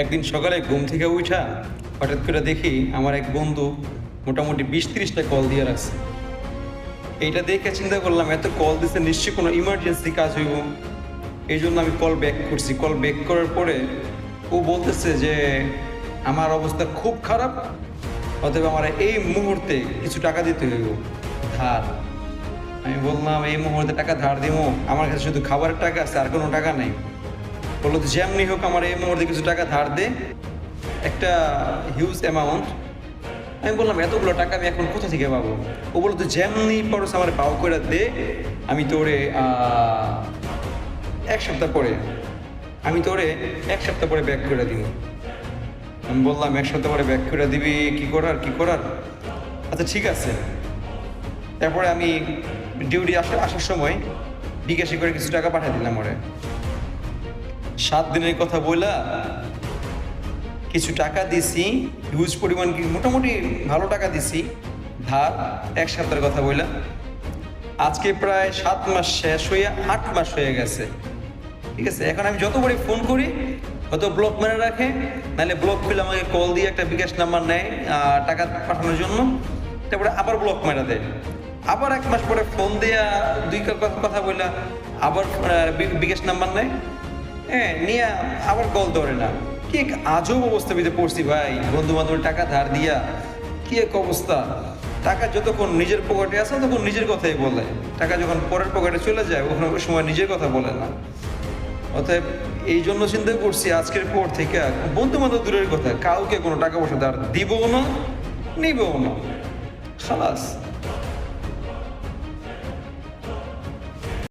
একদিন সকালে ঘুম থেকে উঠা হঠাৎ করে দেখি আমার এক বন্ধু মোটামুটি বিশ তিরিশটা কল দিয়ে রাখছে। এইটা দেখে চিন্তা করলাম, এত কল দিচ্ছে নিশ্চয়ই কোনো ইমার্জেন্সি কাজ হইব। এই জন্য আমি কল ব্যাক করছি। কল ব্যাক করার পরে ও বলতেছে যে, আমার অবস্থা খুব খারাপ, অতএব আমার এই মুহূর্তে কিছু টাকা দিতে হইব। ধার। আমি বললাম, এই মুহূর্তে টাকা ধার দিব আমার কাছে শুধু খাবারের টাকা আছে, আর কোনো টাকা নেই। বলল যেমনি হোক আমার এই মুহূর্তে কিছু টাকা ধার দে, একটা হিউজ অ্যামাউন্ট আমি বললাম, এতগুলো টাকা আমি এখন কোথা থেকে পাবো? ও বলল, তো যেমনি পরস আমার পাও করে দে, আমি তোরে এক সপ্তাহ পরে, আমি তোরে এক সপ্তাহ পরে ব্যাক করে দিব। আমি বললাম, এক সপ্তাহ পরে ব্যাক করে দিবি, কি করার কি করার? আচ্ছা ঠিক আছে। তারপরে আমি ডিউটি আসার আসার সময় বিকাশে করে কিছু টাকা পাঠিয়ে দিলাম ওরে। সাত দিনের কথা বইলা, কিছু টাকা দিছি হিউজ পরিমাণ কি, মোটামুটি ভালো টাকা দিছি, ধার, এক সপ্তাহের কথা বইলা। আজকে প্রায় সাত মাস শেষ হয়ে আট মাস হয়ে গেছে। ঠিক আছে, এখন আমি যতবারই ফোন করি, হয়তো ব্লক মেরে রাখে, নাহলে ব্লক খুলে আমাকে কল দিয়ে একটা বিকাশ নাম্বার নেয় টাকা পাঠানোর জন্য, তারপরে আবার ব্লক মেরা দেয়। আবার এক মাস পরে ফোন দেয়া দুই কথা কথা বললা আবার বিকাশ নাম্বার নেয়। হ্যাঁ নিয়ে আবার কল ধরে না। কি এক আজব অবস্থার ভিতরে পড়ছি ভাই। বন্ধু বান্ধবের টাকা ধার দিয়া, কি এক অবস্থা। টাকা যতক্ষণ নিজের পকেটে আসে তখন নিজের কথাই বলে। টাকা যখন পরের পকেটে চলে যায়, ওখানে ওই সময় নিজের কথা বলে না। অতএব এই জন্য চিন্তা করছি, আজকের পর থেকে বন্ধু বান্ধব দূরের কথা, কাউকে কোনো টাকা পয়সা ধার দিবও না, নিবও না। খালাস।